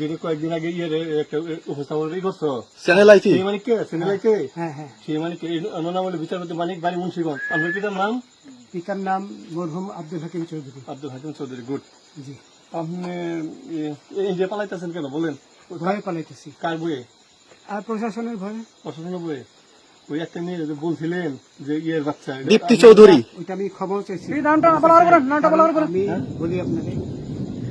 যিনি কয়েকদিন আগে ইয়ে একটা উপস্থাপন করছ চ্যানেল সেই কে? হ্যাঁ হ্যাঁ সেই মানিক কে নাম হলো বিচারপতি মানিক বাড়ি মুন্সিগঞ্জ। আপনার পিতার নাম? পিতার নাম মরহুম আব্দুল হাকিম চৌধুরী। আব্দুল হাকিম চৌধুরী গুড। জি। আপনি ইন্ডিয়া পালাইতেছেন কেন? বলেন। ভয়ে পালাইতেছি। কার বইয়ে আর প্রশাসনের ভয়ে। প্রশাসনের বইয়ে ওই একটা মেয়ে যে বলছিলেন যে ইয়ের বাচ্চা দীপ্তি চৌধুরী। ওইটা আমি খবর চাইছি। নামটা আপনাকে আমি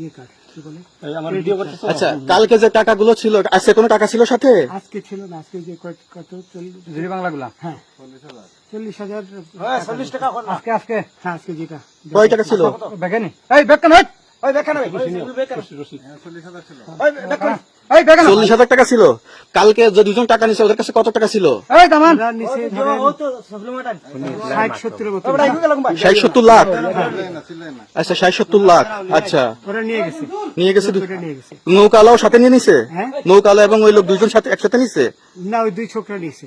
ইয়ে কার্ড কি বলে? এই আমার ভিডিও করতেছো? আচ্ছা কালকে যে টাকাগুলো ছিল আজকে কোনো টাকা ছিল সাথে? আজকে ছিল না আজকে যে কত চল্লিশ বাংলাগুলা? হ্যাঁ। চল্লিশ হাজার। চল্লিশ টাকা আজকে আজকে হ্যাঁ আজকে যেটা। কয় টাকা ছিল? বেগানি এই বেগান ওই চল্লিশ হাজার টাকা ছিল। কালকে যে দুজন টাকা নিছে ওদের কাছে কত টাকা ছিল? ষাট সত্তর লাখ? আচ্ছা ষাট সত্তর লাখ। আচ্ছা। নিয়ে গেছে। নৌকালাও সাথে নিয়ে নিছে? হ্যাঁ? নৌকালা এবং ওই লোক দুজন সাথে একসাথে নিছে? না ওই দুই ছোকরা নিয়েছে